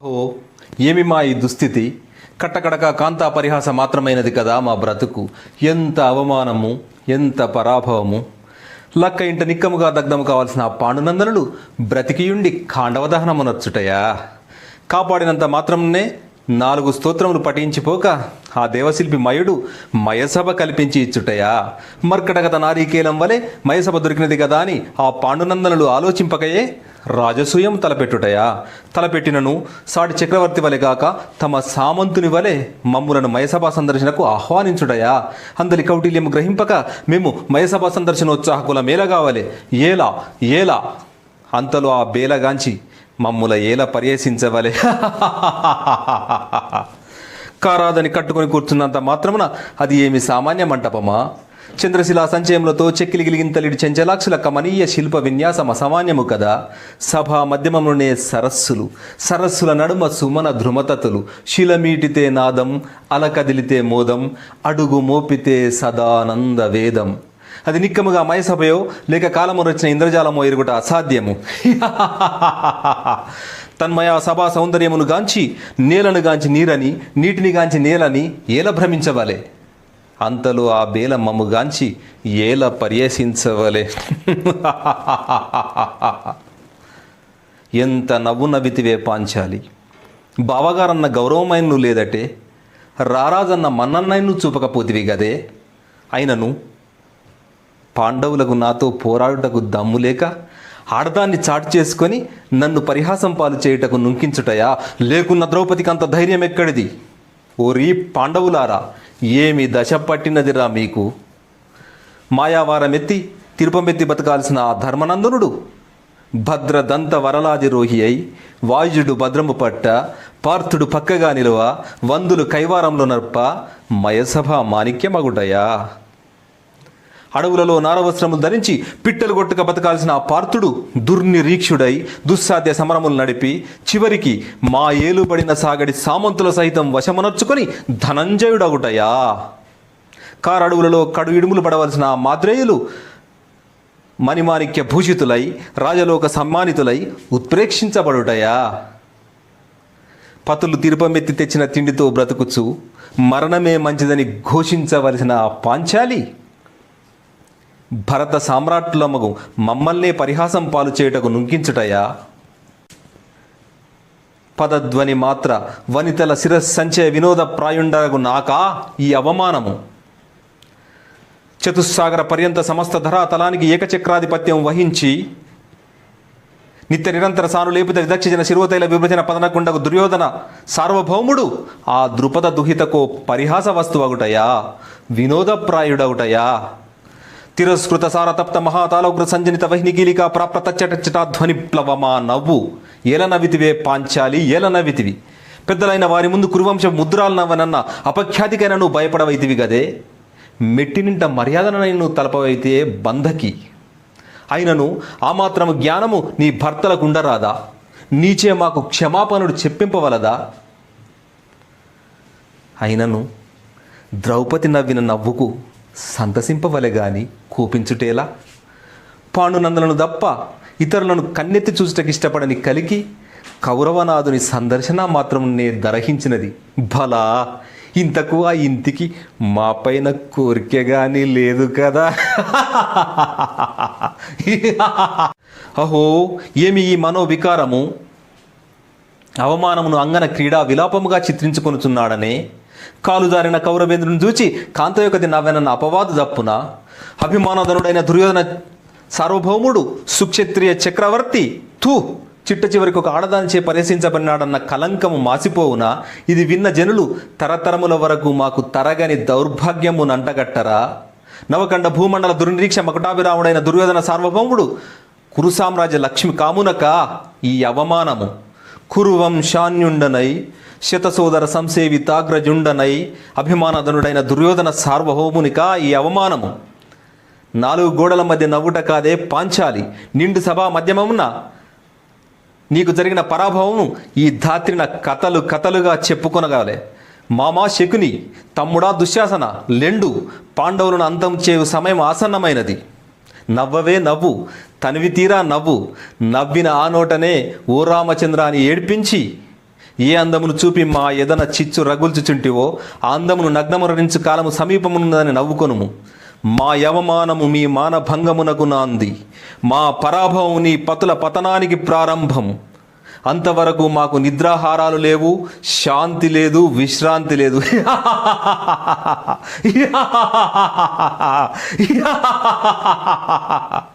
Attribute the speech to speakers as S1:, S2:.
S1: ఓ. ఏమి మా ఈ దుస్థితి? కట్టకడక కాంతా పరిహాస మాత్రమైనది కదా మా బ్రతుకు. ఎంత అవమానము ఎంత పరాభవము. లక్క ఇంట నిక్కముగా దగ్ధము కావాల్సిన ఆ పాండునందనుడు బ్రతికియుండి ఖాండవదహనమునర్చుటయా కాపాడినంత మాత్రంనే నాలుగు స్తోత్రములు పఠించిపోక ఆ దేవశిల్పి మయుడు మయసభ కల్పించి ఇచ్చుటయా? మర్కటగత నారీకేలం వలె మయసభ దొరికినది కదా అని ఆ పాండునందనులు ఆలోచింపకయే రాజసూయం తలపెట్టుటయా? తలపెట్టినను సాటి చక్రవర్తి వలె గాక తమ సామంతుని వలె మమ్ములను మయసభ సందర్శనకు ఆహ్వానించుటయా? అందరి కౌటిల్యం గ్రహింపక మేము మయసభ సందర్శనోత్సాహకుల మేలగావలే ఏలా? ఏలా? అంతలో ఆ బేలగాంచి మమ్ముల ఏల పర్యసించవలే. కారాదని కట్టుకొని కూర్చున్నంత మాత్రమున అది ఏమి సామాన్య మంటపమా? చంద్రశిలా సంచయములతో చెక్కిలిగిలిగింతలిడి చెంచలాక్షుల కమనీయ శిల్ప విన్యాసం అసామాన్యము కదా. సభా మధ్యమంలోనే సరస్సులు సరస్సుల నడుమ సుమన ధృమతతులు శిలమీటితే నాదం అలకదిలితే మోదం అడుగు మోపితే సదానంద వేదం. అది నిక్కముగా మయసభయో లేక కాలము రచిన ఇంద్రజాలమో ఎరుగుట అసాధ్యము. తన్మయ సభా సౌందర్యమును గాంచి నేలను గాంచి నీరని నీటిని గాంచి నేలని ఏల భ్రమించవలే. అంతలో ఆ బేల మమ్ముగాంచి ఏల పర్యసించవలే. ఎంత నవ్వు నవ్వితివే పాంచాలి. బావగారన్న గౌరవమైనను లేదటే రారాజన్న మన్నన్నైను చూపకపోతివి గదే. అయినను పాండవులకు నాతో పోరాడుటకు దమ్ము లేక ఆడదాన్ని చాటు చేసుకొని నన్ను పరిహాసం పాలు చేయుటకు నుంకించుటయా? లేకున్న ద్రౌపదికి అంత ధైర్యం ఎక్కడిది ఓరి పాండవులారా ఏమి దశ పట్టినదిరా మీకు? మాయావారమెత్తి తిరుపమెత్తి బతకాల్సిన ఆ ధర్మనందనుడు భద్రదంత వరలాది రోహి అయి వాయుజుడు భద్రము పట్ట పార్థుడు పక్కగా నిలువ వందులు కైవారంలో నర్ప మయసభ మాణిక్యమగుటయా? అడవులలో నారవస్త్రములు ధరించి పిట్టలు కొట్టుక బతకాల్సిన ఆ పార్థుడు దుర్నిరీక్షుడై దుస్సాధ్య సమరములు నడిపి చివరికి మా ఏలుబడిన సాగడి సామంతుల సహితం వశమనర్చుకొని ధనంజయుడగుటయా? కారడవులలో కడు ఇడుములు పడవలసిన ఆ మాద్రేయులు మణిమాణిక్య భూషితులై రాజలోక సమ్మానితులై ఉత్ప్రేక్షించబడుటయా? పతులు తిరుపమెత్తి తెచ్చిన తిండితో బ్రతుకుచు మరణమే మంచిదని ఘోషించవలసిన ఆ పాంచాలి భరత సామ్రాట్లమ్మకు మమ్మల్నే పరిహాసం పాలు చేయుటకు నుంకించుటయా పదధ్వని మాత్ర వనితల శిరసంచయ వినోద ప్రాయుండగు నాకా ఈ అవమానము? చతుస్సాగర పర్యంత సమస్త ధరాతలానికి ఏకచక్రాధిపత్యం వహించి నిత్య నిరంతర సాను లేపిత విదక్షిజన శిరోతైల విభజన పదనకుండకు దుర్యోధన సార్వభౌముడు ఆ ద్రుపద దుహితకో పరిహాస వస్తువగుటయా? వినోదప్రాయుడవుటయా తిరస్కృత సారతప్త మహాతాలోగ్ర సంజనిత వహినికీలిక ప్రాప్తచ్చటచ్చట ధ్వని ప్లవమా నవ్వు? ఏల నవ్వితివే పాంచాలి? ఏల నవ్వితివి? పెద్దలైన వారి ముందు కురువంశ ముద్రాలు నవ్వనన్న అపఖ్యాతికైన నువ్వు భయపడవైతివి గదే? మెట్టినింట మర్యాదనని నువ్వు తలపవైతే బంధకి. అయినను ఆ మాత్రము జ్ఞానము నీ భర్తలకుండరాదా నీచే మాకు క్షమాపణుడు చెప్పింపవలదా? అయినను ద్రౌపది నవ్విన నవ్వుకు సంతసింపవలె గాని కూపించుటేలా? పాండునందలను తప్ప ఇతరులను కన్నెత్తి చూసుటకి ఇష్టపడని కలికి కౌరవనాథుని సందర్శన మాత్రం నే దరహించినది. భలా ఇంతకు ఆ ఇంటికి మా పైన కోరిక కానీ లేదు కదా. అహో ఏమి ఈ మనోవికారము? అవమానమును అంగన క్రీడా విలాపముగా చిత్రించుకొనుచున్నాడనే కాలుజారిన కౌరవేంద్రుని చూచి యొక్కది నవ్వెనన్న అపవాదు తప్పున అభిమానధనుడైన దుర్యోధన సార్వభౌముడు సుక్షత్రియ చక్రవర్తి తూ చిట్ట చివరికి ఒక ఆడదానిచే పరిశీలించబడినాడన్న కలంకము మాసిపోవున? ఇది విన్న జనులు తరతరముల వరకు మాకు తరగని దౌర్భాగ్యము నంటగట్టరా నవకండ భూమండల దుర్నిరీక్ష మకటాభిరాముడైన దుర్యోధన సార్వభౌముడు కురు సామ్రాజ్య లక్ష్మి కామునక? ఈ అవమానము కురువంశాన్యుండనై శతసోదర సంసేవితాగ్రజుండనై అభిమానధనుడైన దుర్యోధన సార్వభౌమునిక ఈ అవమానము. నాలుగు గోడల మధ్య నవ్వుట కాదే పాంచాలి. నిండు సభా మధ్యమమున నీకు జరిగిన పరాభవము ఈ ధాత్రిన కథలు కథలుగా చెప్పుకొనగాలే. మామా శకుని తమ్ముడా దుశ్శాసన లెండు పాండవులను అంతం చేయు సమయం ఆసన్నమైనది. నవ్వవే నవ్వు తనివి తీరా నవ్వు. నవ్విన ఆ నోటనే ఓ రామచంద్ర అని ఏడ్పించి ఏ అందమును చూపి మా ఎదన చిచ్చు రగుల్చుచుంటివో ఆ అందమును నగ్నమరణించు కాలము సమీపమున్నదని నవ్వుకొనుము. మా యవమానము మీ మానభంగమునకు నాంది. మా పరాభవం నీ పతుల పతనానికి ప్రారంభము అంతవరకు మాకు నిద్రాహారాలు లేవు శాంతి లేదు విశ్రాంతి లేదు.